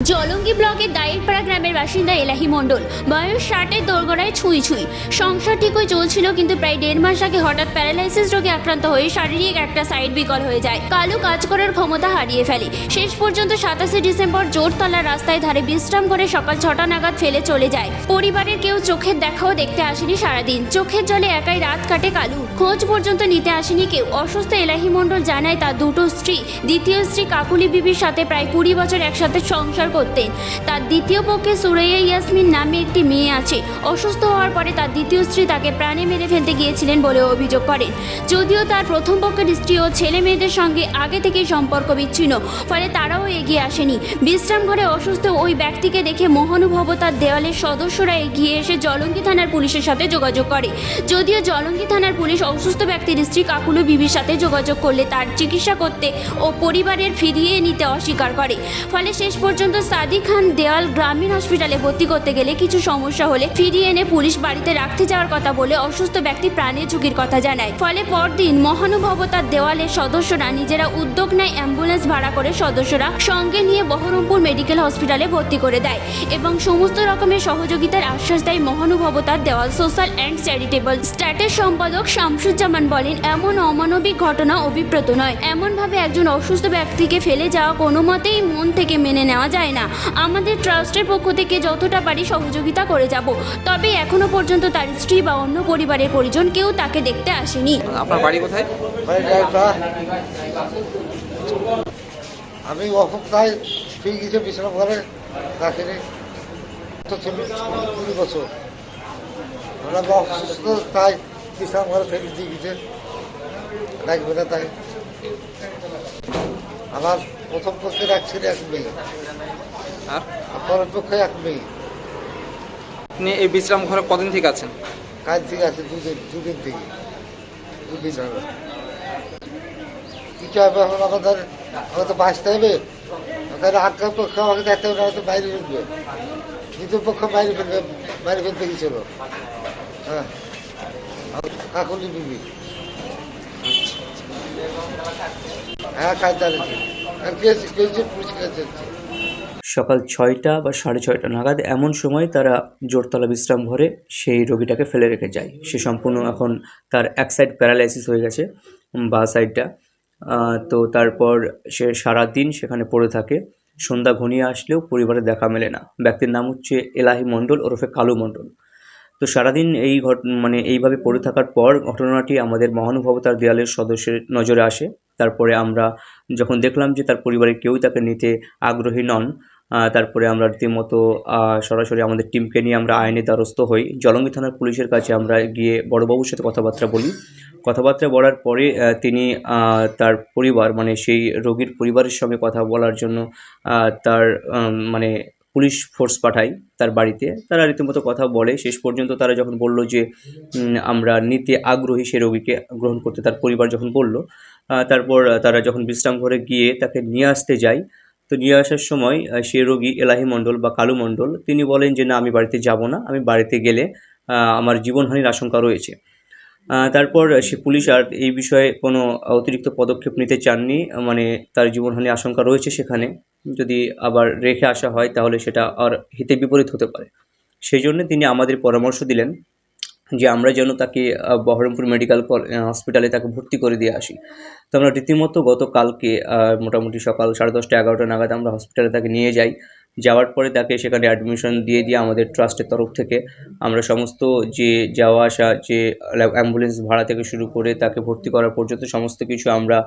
জলঙ্গি ব্লকের দায়েরপাড়া গ্রামের বাসিন্দা এলাহি মণ্ডল। বয়স ষাটের দোরগোড়ায় ছুঁই ছুঁই। সংসার ঠিকই চলছিল, কিন্তু প্রায় দেড় মাস আগে হঠাৎ প্যারালাইসিস রোগে আক্রান্ত হয়ে শারীরিক একটা সাইড বিকল হয়ে যায়। কালো কাজ করার ক্ষমতা হারিয়ে ফেলে। শেষ পর্যন্ত সাতাশে ডিসেম্বর জোরতলা রাস্তায় ধারে বিশ্রাম করে সকাল ছটা নাগাদ ফেলে চলে যায়। পরিবারের কেউ চোখের দেখাও দেখতে আসেনি সারাদিন। চোখের জলে একাই রাত কাটে কালু। খোঁজ পর্যন্ত নিতে আসেনি কেউ। অসুস্থ এলাহি মণ্ডল জানায় তার দুটো স্ত্রী। দ্বিতীয় স্ত্রী কাকুলি বিবির সাথে প্রায় কুড়ি বছর একসাথে সংসার করতেন তার দ্বিতীয় পক্ষে সুরাইয়া ইয়াসমিন নামে একটি মেয়ে আছে। অসুস্থ হওয়ার পরে তার দ্বিতীয় স্ত্রী তাকে প্রাণে মেরে ফেলতে গিয়েছিলেন বলে অভিযোগ করেন। যদিও তার প্রথম পক্ষের স্ত্রী ও ছেলে মেয়েদের সঙ্গে আগে থেকেই সম্পর্ক বিচ্ছিন্ন, ফলে তারাও এগিয়ে আসেনি। বিশ্রাম ঘরে অসুস্থ ওই ব্যক্তিকে দেখে মহানুভবতার দেওয়ালের সদস্যরা এগিয়ে এসে জলঙ্গি থানার পুলিশের সাথে যোগাযোগ করে। যদিও জলঙ্গি থানার পুলিশ অসুস্থ ব্যক্তির স্ত্রী কাকুলু বিবির সাথে যোগাযোগ করলে তার চিকিৎসা করতে ও পরিবারের ফিরিয়ে নিতে অস্বীকার করে। ফলে শেষ পর্যন্ত সাদি খান দেওয়াল গ্রামীণ হসপিটালে ভর্তি করতে গেলে কিছু সমস্যা হলে ফিরিয়ে এনে পুলিশ বাড়িতে রাখতে যাওয়ার কথা বলে অসুস্থ ব্যক্তি প্রাণের ঝুঁকির কথা জানায়। ফলে পরদিন মহানুভবতার দেওয়ালের সদস্যরা নিজেরা উদ্যোগ নেয় অ্যাম্বুলেন্স ভাড়া করে সদস্যরা সঙ্গে নিয়ে বহরমপুর মেডিকেল হসপিটালে ভর্তি করে দেয় এবং সমস্ত রকমের সহযোগিতার আশ্বাস দেয় মহানুভবতার দেওয়াল সোশ্যাল অ্যান্ড চ্যারিটেবল। স্ট্যাটের সম্পাদক শামসুজ্জামান বলেন, এমন অমানবিক ঘটনা অভিপ্রেত নয়। এমনভাবে একজন অসুস্থ ব্যক্তিকে ফেলে যাওয়া কোনো মতেই মন থেকে মেনে নেওয়া যায় না। আমাদের ট্রাস্টের পক্ষ থেকে যতটা পারি সহযোগিতা করে যাব। তবে এখনও পর্যন্ত তার স্ত্রী বা অন্য পরিবারের পরিজন কেউ তাকে দেখতে আসেনি। আপনার বাড়ি কোথায়? আমি ঠিক গেছে বিশ্রাম করে রাখিনি তো কুড়ি বছর। ওরা অসুস্থ তাই বিশ্রাম করে ফেলে দিয়ে গেছে রাখবে না তাই আমার প্রথম পক্ষে এক ছেলে এক মেয়ে। আর? পরের পক্ষে এক মেয়ে। আপনি এই বিশ্রাম ঘরে কদিন থেকে আছেন? কাজ থেকে আছে দুদিন দুদিন থেকে। দুদিন হবে। কিছু হবে এখন আমাদের আমাকে তো বাঁচতে হবে। তাহলে আগ্রহ পক্ষ আমাকে দেখতে হবে তো বাইরে ফেলবে দ্বিতীয় পক্ষ বাইরে ফেলবে বাইরে ফেলতে গেছিল হ্যাঁ। কাকুলি বিবি। হ্যাঁ সকাল ছয়টা বা সাড়ে ছয়টা নাগাদ এমন সময় তারা জোরতলা বিশ্রাম ঘরে সেই রোগীটাকে ফেলে রেখে যায়। সে সম্পূর্ণ এখন তার এক সাইড প্যারালাইসিস হয়ে গেছে, বা সাইডটা তো তারপর সে সারা দিন সেখানে পড়ে থাকে। সন্ধ্যা ঘনিয়ে আসলেও পরিবারে দেখা মেলে না। ব্যক্তির নাম হচ্ছে এলাহি মণ্ডল ওরফে কালু মণ্ডল। তো সারাদিন এই ঘট মানে এইভাবে পড়ে থাকার পর ঘটনাটি আমাদের মহানুভবতার দেয়ালের সদস্যের নজরে আসে। তারপরে আমরা যখন দেখলাম যে তার পরিবারের কেউই তাকে নিতে আগ্রহী নন তারপরে আমরা রীতিমতো সরাসরি আমাদের টিমকে নিয়ে আমরা আইনি দ্বারস্থ হই। জলঙ্গি থানার পুলিশের কাছে আমরা গিয়ে বড়বাবুর সাথে কথাবার্তা বলি। কথাবার্তা বলার পরে তিনি তার পরিবার মানে সেই রোগীর পরিবারের সঙ্গে কথা বলার জন্য তার মানে পুলিশ ফোর্স পাঠাই তার বাড়িতে। তারা রীতিমতো কথা বলে। শেষ পর্যন্ত তারা যখন বলল যে আমরা নিতে আগ্রহী সে রোগীকে গ্রহণ করতে, তার পরিবার যখন বলল তারপর তারা যখন বিশ্রাম ঘরে গিয়ে তাকে নিয়ে আসতে যায়, তো নিয়ে আসার সময় সে রোগী এলাহি মণ্ডল বা কালু মণ্ডল, তিনি বলেন যে, না, আমি বাড়িতে যাব না। আমি বাড়িতে গেলে আমার জীবনহানির আশঙ্কা রয়েছে। তারপর সে পুলিশ আর এই বিষয়ে কোনো অতিরিক্ত পদক্ষেপ নিতে চাননি মানে তার জীবনহানি আশঙ্কা রয়েছে সেখানে। যদি আবার রেখে আসা হয়, তাহলে সেটা আর হিতে বিপরীত হতে পারে। সেই জন্য তিনি আমাদের পরামর্শ দিলেন যে আমরা যেন তাকে বহরমপুর মেডিকেল হসপিটালে তাকে ভর্তি করে দিয়ে আসি। তো আমরা রীতিমতো গতকালকে মোটামুটি সকাল সাড়ে দশটা এগারোটা নাগাদ আমরা হসপিটালে তাকে নিয়ে যাই। যাওয়ার পরে তাকে সেখানে অ্যাডমিশন দিয়ে দিয়ে আমাদের ট্রাস্টের তরফ থেকে আমরা সমস্ত যে যাওয়া আসা, যে অ্যাম্বুলেন্স ভাড়া থেকে শুরু করে তাকে ভর্তি করার পর্যন্ত সমস্ত কিছু আমরা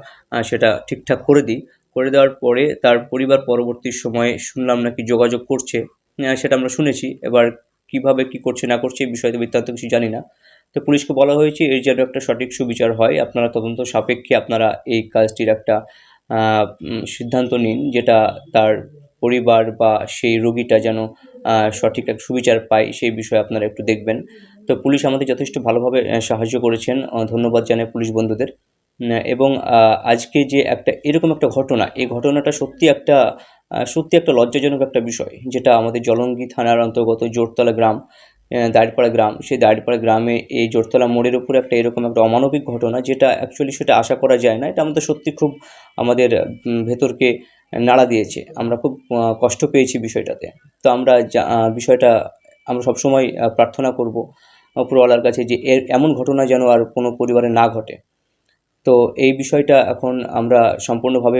সেটা ঠিকঠাক করে দিই। করে দেওয়ার পরে তার পরিবার পরবর্তী সময়ে শুনলাম নাকি যোগাযোগ করছে সেটা আমরা শুনেছি। এবার কীভাবে, কি করছে, না করছে এই বিষয়ে বৃত্তান্ত কিছু জানি না। তো পুলিশকে বলা হয়েছে, এর যেন একটা সঠিক সুবিচার হয়। আপনারা তদন্ত সাপেক্ষে আপনারা এই কাজটির একটা সিদ্ধান্ত নিন, যেটা তার পরিবার বা সেই রোগীটা যেন সঠিক এক সুবিচার পায়, সেই বিষয়ে আপনারা একটু দেখবেন। তো পুলিশ আমাদের যথেষ্ট ভালোভাবে সাহায্য করেছেন। ধন্যবাদ জানাই পুলিশ বন্ধুদের। এবং আজকে যে একটা এরকম একটা ঘটনা, এই ঘটনাটা সত্যি একটা সত্যি একটা লজ্জাজনক একটা বিষয়, যেটা আমাদের জলঙ্গি থানার অন্তর্গত জোরতলা গ্রাম দাঁড়িপাড়া গ্রাম, সেই দাঁড়িপাড়া গ্রামে এই জোরতলা মোড়ের উপরে একটা এরকম একটা অমানবিক ঘটনা, যেটা অ্যাকচুয়ালি সেটা আশা করা যায় না। এটা আমাদের সত্যি খুব আমাদের ভেতরকে নাড়া দিয়েছে। আমরা খুব কষ্ট পেয়েছি বিষয়টাতে। তো আমরা বিষয়টা আমরা সবসময় প্রার্থনা করব উপরওয়ালার কাছে যে এর, এমন ঘটনা যেন আর কোনো পরিবারে না ঘটে। তো এই বিষয়টা এখন আমরা সম্পূর্ণভাবে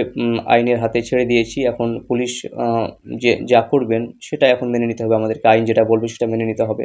আইনের হাতে ছেড়ে দিয়েছি। এখন পুলিশ যে, যা করবেন সেটা এখন মেনে নিতে হবে। আমাদেরকে আইন যেটা বলবে সেটা মেনে নিতে হবে।